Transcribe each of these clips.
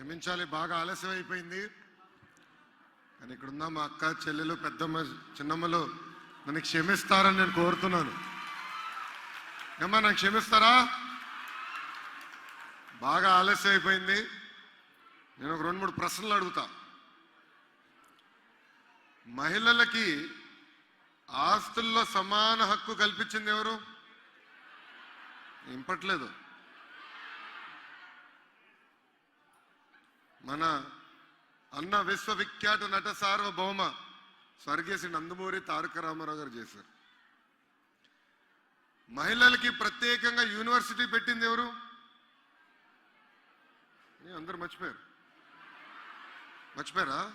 క్షమించాలి బాగా ఆలస్యం అయిపోయింది. కానీ ఇక్కడున్న మా అక్క చెల్లెలు పెద్దమ్మ చిన్నమ్మలు నన్ను క్షమిస్తారని నేను కోరుతున్నాను. ఏమ్మా నాకు క్షమిస్తారా? బాగా ఆలస్యం అయిపోయింది. నేను ఒక రెండు మూడు ప్రశ్నలు అడుగుతా. మహిళలకి ఆస్తుల్లో సమాన హక్కు కల్పించింది ఎవరు? ఇంపట్లేదు. మన అన్న విశ్వవిఖ్యాత నట సార్వభౌమ స్వర్గీయ నందమూరి తారక రామారావు గారు చేశారు. మహిళలకి ప్రత్యేకంగా యూనివర్సిటీ పెట్టింది ఎవరు? అందరు అందరూ మర్చిపోయారు. మర్చిపోయారా?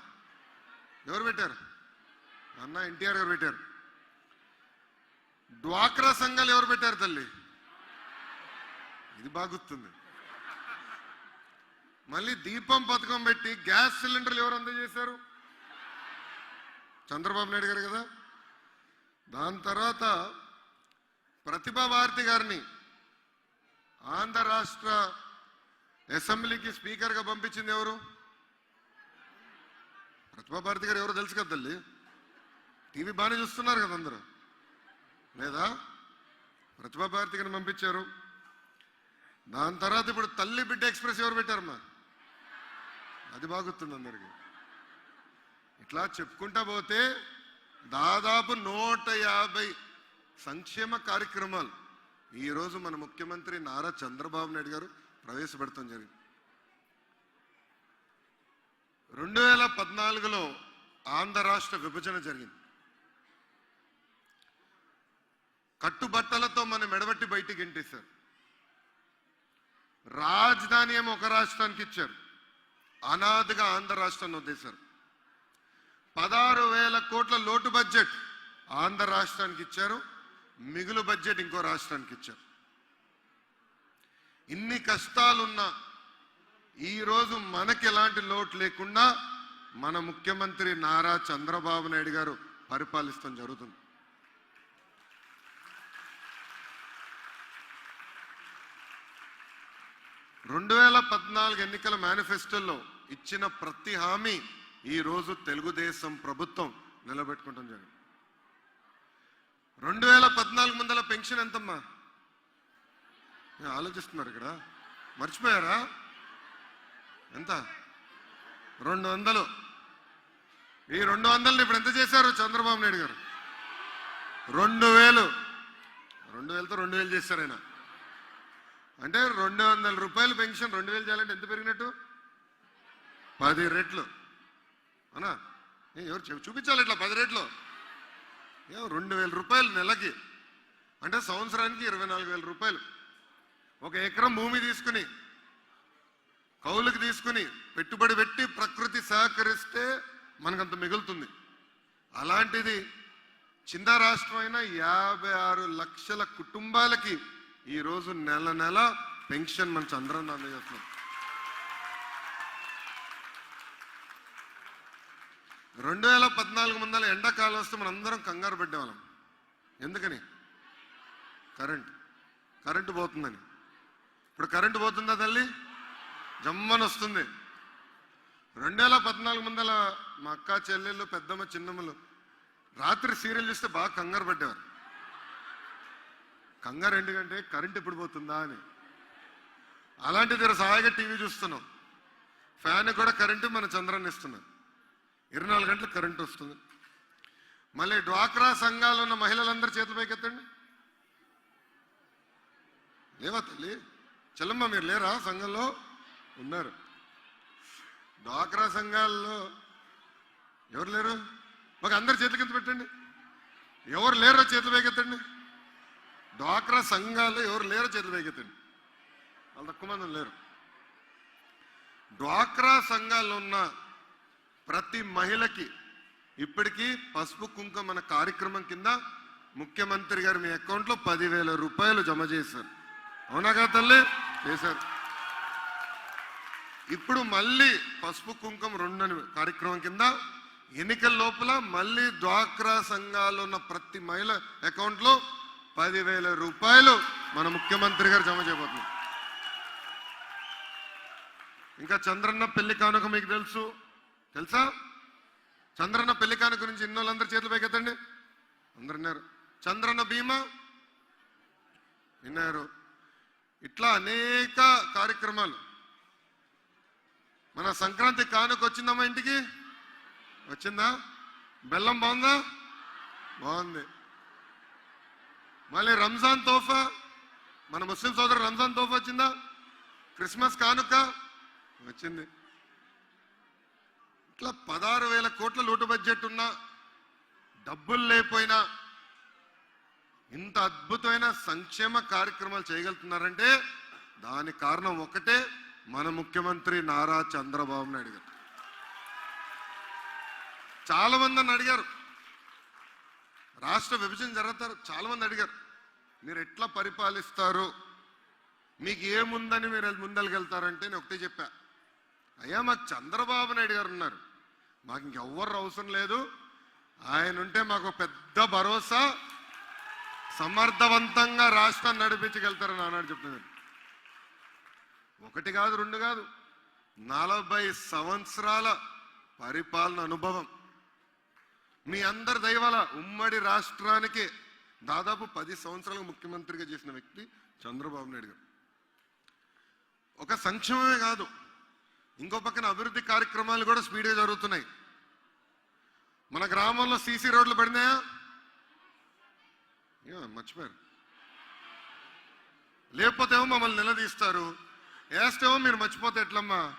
ఎవరు పెట్టారు? అన్న ఎన్టీఆర్ గారు పెట్టారు. డ్వాక్రా సంఘాలు ఎవరు పెట్టారు తల్లి? ఇది బాగుతుంది మళ్ళీ దీపం పథకం పెట్టి గ్యాస్ సిలిండర్లు ఎవరు అందజేశారు? చంద్రబాబు నాయుడు గారు కదా? దాని తర్వాత ప్రతిభా భారతి గారిని ఆంధ్ర రాష్ట్ర అసెంబ్లీకి స్పీకర్గా పంపించింది ఎవరు? ప్రతిభా భారతి గారు ఎవరు తెలుసు కదా తల్లి? టీవీ బాగానే చూస్తున్నారు కదా అందరూ. లేదా? ప్రతిభా భారతి గారిని పంపించారు. దాని తర్వాత ఇప్పుడు తల్లి బిడ్డ ఎక్స్ప్రెస్ ఎవరు పెట్టారు మా అది బాగుతుంది అందరికి. ఇట్లా చెప్పుకుంటా పోతే దాదాపు నూట యాభై సంక్షేమ కార్యక్రమాలు ఈరోజు మన ముఖ్యమంత్రి నారా చంద్రబాబు నాయుడు గారు ప్రవేశపెడతాం జరిగింది. రెండు వేల పద్నాలుగులో ఆంధ్ర రాష్ట్ర విభజన జరిగింది. కట్టుబట్టలతో మనం మెడబట్టి బయటికి ఇంటేశారు రాజధాని ఏమో ఒక రాష్ట్రానికి ఇచ్చారు. అనాథగా ఆంధ్ర రాష్ట్రాన్ని వదిలేశారు. పదహారు వేల కోట్ల లోటు బడ్జెట్ ఆంధ్ర రాష్ట్రానికి ఇచ్చారు. మిగులు బడ్జెట్ ఇంకో రాష్ట్రానికి ఇచ్చారు. ఇన్ని కష్టాలున్నా ఈరోజు మనకి ఎలాంటి లోటు లేకుండా మన ముఖ్యమంత్రి నారా చంద్రబాబు నాయుడు గారు పరిపాలిస్తాం జరుగుతుంది. రెండు వేల పద్నాలుగు ఎన్నికల మేనిఫెస్టోలో ఇచ్చిన ప్రతి హామీ ఈరోజు తెలుగుదేశం ప్రభుత్వం నిలబెట్టుకుంటాం జరిగింది రెండు వేల పద్నాలుగు ముందల పెన్షన్ ఎంతమ్మా? ఆలోచిస్తున్నారు ఇక్కడ. మర్చిపోయారా? ఎంత? రెండు వందలు. ఈ రెండు వందలు ఇప్పుడు ఎంత చేశారు చంద్రబాబు నాయుడు గారు? రెండు వేలు. రెండు వేలతో రెండు వేలు చేశారు ఆయన. అంటే రెండు వందల రూపాయలు పెన్షన్ రెండు వేలు చేయాలంటే ఎంత పెరిగినట్టు? పది రెట్లు. అవునా ఎవరు చెప్- చూపించాలి ఇట్లా పది రెట్లు? ఏమో రెండు వేల రూపాయలు నెలకి. అంటే సంవత్సరానికి ఇరవై నాలుగు వేల రూపాయలు. ఒక ఎకరం భూమి తీసుకుని కౌలుకి తీసుకుని పెట్టుబడి పెట్టి ప్రకృతి సహకరిస్తే మనకంత మిగులుతుంది. అలాంటిది చిన్న రాష్ట్రమైన యాభై ఆరు లక్షల కుటుంబాలకి ఈరోజు నెల నెల పెన్షన్ మన అందరం అందజేస్తున్నాం. రెండు వేల పద్నాలుగు ముందల ఎండాకాలం వస్తే మనం అందరం కంగారు పడ్డేవాళ్ళం. ఎందుకని? కరెంట్. కరెంటు పోతుందని. ఇప్పుడు కరెంటు పోతుందా తల్లి? జమ్మని వస్తుంది రెండు వేల పద్నాలుగు ముందల మా అక్క చెల్లెళ్ళు పెద్దమ్మ చిన్నమ్మలు రాత్రి సీరియల్ చూస్తే బాగా కంగారు పడ్డేవారు. కంగారు ఎందుకంటే కరెంట్ ఎప్పుడు పోతుందా అని. అలాంటిది దగ్గర హాయిగా టీవీ చూస్తున్నాం. ఫ్యాన్ కూడా కరెంటు మన చంద్రాన్ని ఇస్తున్నాం. ఇరవై నాలుగు గంటలు కరెంట్ వస్తుంది. మళ్ళీ డ్వాక్రా సంఘాలు ఉన్న మహిళలందరి చేతులు పైకెత్తండి. లేవా తల్లి? చెల్లమ్మ మీరు లేరా? సంఘంలో ఉన్నారు. డ్వాక్రా సంఘాల్లో ఎవరు లేరు? ఒక అందరు చేతుల కింద పెట్టండి. ఎవరు లేరో చేతులు పైకెత్తండి. డ్వాక్రా సంఘాలు ఎవరు లేరో చేతులు పైకెత్తండి. వాళ్ళు తక్కువ మంది లేరు. డ్వాక్రా సంఘాల్లో ఉన్న ప్రతి మహిళకి ఇప్పటికీ పసుపు కుంకుమ మన కార్యక్రమం కింద ముఖ్యమంత్రి గారు మీ అకౌంట్లో పదివేల రూపాయలు జమ చేశారు. అవునా కదా తల్లి? చేశారు. ఇప్పుడు మళ్ళీ పసుపు కుంకుమ రెండు కార్యక్రమం కింద ఎన్నికల లోపల మళ్ళీ డ్వాక్రా సంఘాలు ఉన్న ప్రతి మహిళ అకౌంట్లో పదివేల రూపాయలు మన ముఖ్యమంత్రి గారు జమ చేయబోతున్నారు. ఇంకా చంద్రన్న పెళ్ళి కానుక మీకు తెలుసు. తెలుసా? చంద్రన్న పెళ్ళికాని గురించి ఇన్ని వాళ్ళందరూ చేతులు పైకెత్తండి. అందరు విన్నారు చంద్రన్న బీమా విన్నారు. ఇట్లా అనేక కార్యక్రమాలు. మన సంక్రాంతి కానుక వచ్చిందమ్మా ఇంటికి? వచ్చిందా? బెల్లం బాగుందా? బాగుంది. మళ్ళీ రంజాన్ తోఫా? మన ముస్లిం సోదరు రంజాన్ తోఫా వచ్చిందా? క్రిస్మస్ కానుక? వచ్చింది. ఇట్లా పదహారు వేల కోట్ల లోటు బడ్జెట్ ఉన్నా డబ్బులు లేకపోయినా ఇంత అద్భుతమైన సంక్షేమ కార్యక్రమాలు చేయగలుగుతున్నారంటే దానికి కారణం ఒకటే మన ముఖ్యమంత్రి నారా చంద్రబాబు నాయుడు గారు. చాలా మంది నన్ను అడిగారు. రాష్ట్ర విభజన జరుగుతారు చాలా మంది అడిగారు. మీరు ఎట్లా పరిపాలిస్తారు? మీకు ఏముందని మీరు ముందరికెళ్తారంటే నేను ఒకటే చెప్పా. అయ్యా మాకు చంద్రబాబు నాయుడు గారు ఉన్నారు. మాకు ఇంకెవ్వరు అవసరం లేదు. ఆయన ఉంటే మాకు పెద్ద భరోసా. సమర్థవంతంగా రాష్ట్రాన్ని నడిపించగలుగుతారని ఆనాడు చెప్తున్నాను ఒకటి కాదు రెండు కాదు. నలభై సంవత్సరాల పరిపాలన అనుభవం. మీ అందరి దయవల ఉమ్మడి రాష్ట్రానికి దాదాపు పది సంవత్సరాలు ముఖ్యమంత్రిగా చేసిన వ్యక్తి చంద్రబాబు నాయుడు గారు. ఒక సంక్షేమమే కాదు. ఇంకో పక్కన అభివృద్ధి కార్యక్రమాలు కూడా స్పీడ్గా జరుగుతున్నాయి. మన గ్రామంలో సీసీ రోడ్లు పడినాయా? మర్చిపోయారు. లేకపోతేమో మమ్మల్ని నిలదీస్తారు. వేస్తేమో మీరు మర్చిపోతే ఎట్లమ్మా?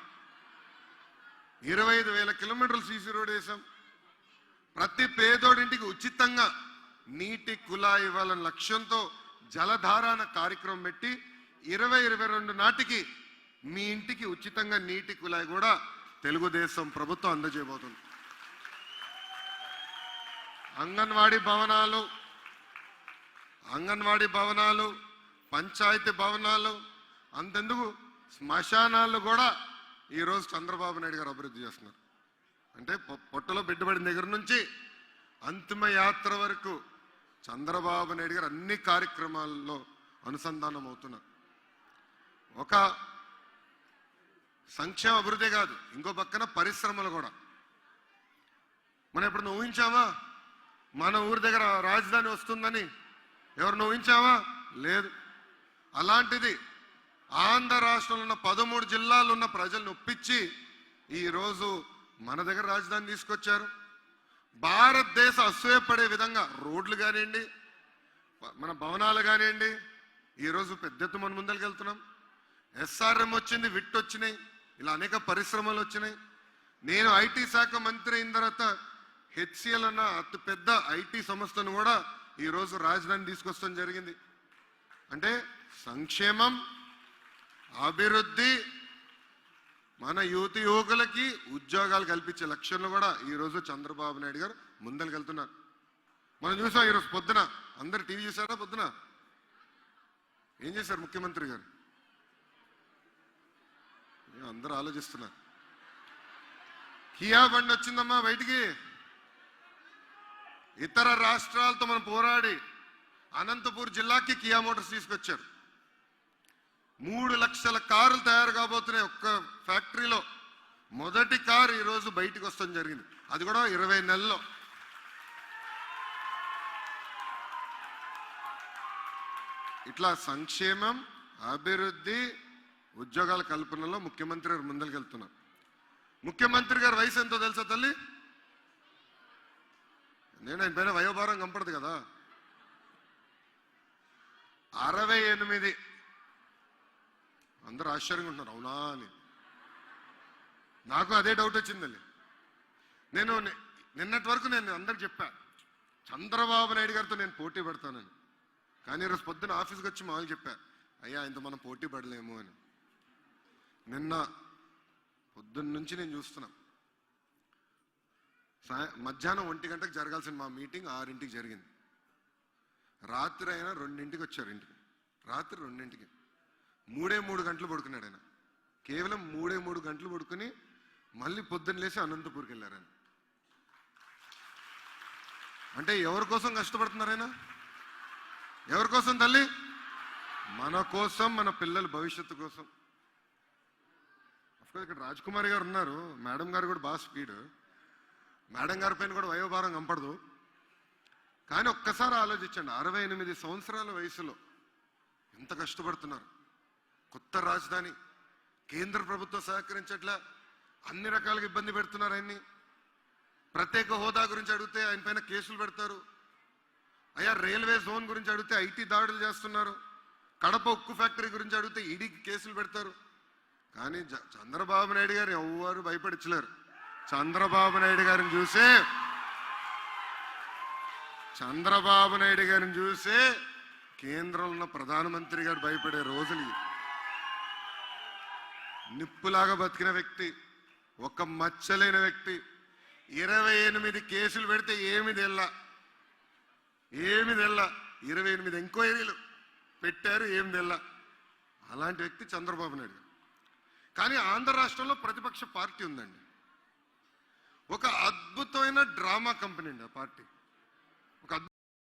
ఇరవై ఐదు వేల కిలోమీటర్లు సీసీ రోడ్ వేసాం. ప్రతి పేదోడింటికి ఉచితంగా నీటి కుళాయి ఇవ్వాలన్న లక్ష్యంతో జలధారాన కార్యక్రమం పెట్టి ఇరవై ఇరవై రెండు నాటికి మీ ఇంటికి ఉచితంగా నీటి కుళాయి కూడా తెలుగుదేశం ప్రభుత్వం అందజేయబోతుంది. అంగన్వాడీ భవనాలు అంగన్వాడీ భవనాలు పంచాయతీ భవనాలు అంతెందుకు శ్మశానాలు కూడా ఈరోజు చంద్రబాబు నాయుడు గారు అభివృద్ధి చేస్తున్నారు. అంటే పొట్టలో పెట్టుబడిన దగ్గర నుంచి అంతిమ యాత్ర వరకు చంద్రబాబు నాయుడు గారు అన్ని కార్యక్రమాల్లో అనుసంధానం అవుతున్నారు. ఒక సంక్షేమ అభివృద్ధి కాదు ఇంకో పక్కన పరిశ్రమలు కూడా. మనం ఎప్పుడన్నా ఊహించామా? మన ఊరి దగ్గర రాజధాని వస్తుందని ఎవరు ఊహించావా లేదు. అలాంటిది ఆంధ్ర రాష్ట్రంలో ఉన్న పదమూడు జిల్లాలు ఉన్న ప్రజలను ఒప్పించి ఈరోజు మన దగ్గర రాజధాని తీసుకొచ్చారు. భారతదేశ అసూయపడే విధంగా రోడ్లు కానివ్వండి మన భవనాలు కానివ్వండి ఈరోజు పెద్ద ఎత్తు మన ముందరికి వెళ్తున్నాం. ఎస్ఆర్ఎం వచ్చింది విట్ వచ్చినాయి. ఇలా అనేక పరిశ్రమలు వచ్చినాయి. నేను ఐటీ శాఖ మంత్రి అయిన తర్వాత హెచ్సిఎల్ అన్న అతిపెద్ద ఐటీ సంస్థను కూడా ఈరోజు రాజధాని తీసుకొస్తాం జరిగింది. అంటే సంక్షేమం అభివృద్ధి మన యువతి యువకులకి ఉద్యోగాలు కల్పించే లక్ష్యంలో కూడా ఈరోజు చంద్రబాబు నాయుడు గారు ముందరికెళ్తున్నారు మనం చూసాం ఈరోజు పొద్దున. అందరు టీవీ చూసారా పొద్దున? ఏం చేశారు ముఖ్యమంత్రి గారు? అందరూ ఆలోచిస్తున్నారు కియా బండి వచ్చిందమ్మా బయటికి. ఇతర రాష్ట్రాలతో మనం పోరాడి అనంతపూర్ జిల్లాకి కియా మోటార్స్ తీసుకొచ్చారు. మూడు లక్షల కార్లు తయారు కాబోతున్నాయి ఒక్క ఫ్యాక్టరీలో. మొదటి కారు ఈరోజు బయటికి వస్తాం జరిగింది. అది కూడా ఇరవై నెలల్లో ఇట్లా సంక్షేమం అభివృద్ధి ఉద్యోగాల కల్పనలో ముఖ్యమంత్రి గారు ముందరికెళ్తున్నారు. ముఖ్యమంత్రి గారి వయసు ఎంతో తెలుసా తల్లి? నేను ఆయన పైన వయోభారం కంపడదు కదా. అరవై ఎనిమిది. అందరూ ఆశ్చర్యంగా ఉంటున్నారు. అవునా అని. నాకు అదే డౌట్ వచ్చిందండి నేను నిన్నటి వరకు నేను అందరికి చెప్పా. చంద్రబాబు నాయుడు గారితో నేను పోటీ పడతానని. కానీ ఈరోజు పొద్దున ఆఫీస్కి వచ్చి మామూలు చెప్పా. అయ్యా ఇంత మనం పోటీ పడలేము అని. నిన్న పొద్దున్న నుంచి నేను చూస్తున్నా. సాయ మధ్యాహ్నం ఒంటి గంటకు జరగాల్సిన మా మీటింగ్ ఆరింటికి జరిగింది. రాత్రి అయినా రెండింటికి వచ్చారు ఇంటికి. రాత్రి రెండింటికి. మూడే మూడు గంటలు పడుకున్నాడు ఆయన. కేవలం మూడే మూడు గంటలు పడుకుని మళ్ళీ పొద్దున్న లేచి అనంతపూర్కి వెళ్ళారు ఆయన. అంటే ఎవరి కోసం కష్టపడుతున్నారైనా ఎవరి కోసం తల్లి? మన కోసం మన పిల్లల భవిష్యత్తు కోసం. అఫ్కోర్స్ ఇక్కడ రాజ్కుమారి గారు ఉన్నారు. మేడం గారు కూడా బాగా స్పీడ్. మేడం గారి పైన కూడా వయోభారం కంపడదు. కానీ ఒక్కసారి ఆలోచించండి అరవై ఎనిమిది సంవత్సరాల వయసులో ఎంత కష్టపడుతున్నారు. కొత్త రాజధాని కేంద్ర ప్రభుత్వం సహకరించట్లా అన్ని రకాలుగా ఇబ్బంది పెడుతున్నారు ఆయన్ని. ప్రత్యేక హోదా గురించి అడిగితే ఆయన పైన కేసులు పెడతారు. అయ్యా రైల్వే జోన్ గురించి అడిగితే ఐటీ దాడులు చేస్తున్నారు. కడప ఉక్కు ఫ్యాక్టరీ గురించి అడిగితే ఈడీకి కేసులు పెడతారు. కానీ చంద్రబాబు నాయుడు గారు ఎవ్వరు భయపడించలేరు చంద్రబాబు నాయుడు గారిని చూసే చంద్రబాబు నాయుడు గారిని చూసే కేంద్రంలో ఉన్న ప్రధానమంత్రి గారు భయపడే రోజులు నిప్పులాగా బతికిన వ్యక్తి ఒక మచ్చలేని వ్యక్తి ఇరవై ఎనిమిది కేసులు పెడితే ఏమి తెల్లా ఏమి తెల్లా ఇరవై ఎనిమిది ఎంక్వైరీలు పెట్టారు ఏమి తెల్లా. అలాంటి వ్యక్తి చంద్రబాబు నాయుడు కానీ ఆంధ్ర రాష్ట్రంలో ప్రతిపక్ష పార్టీ ఉందండి. ఒక అద్భుతమైన డ్రామా కంపెనీ అండి ఆ పార్టీ.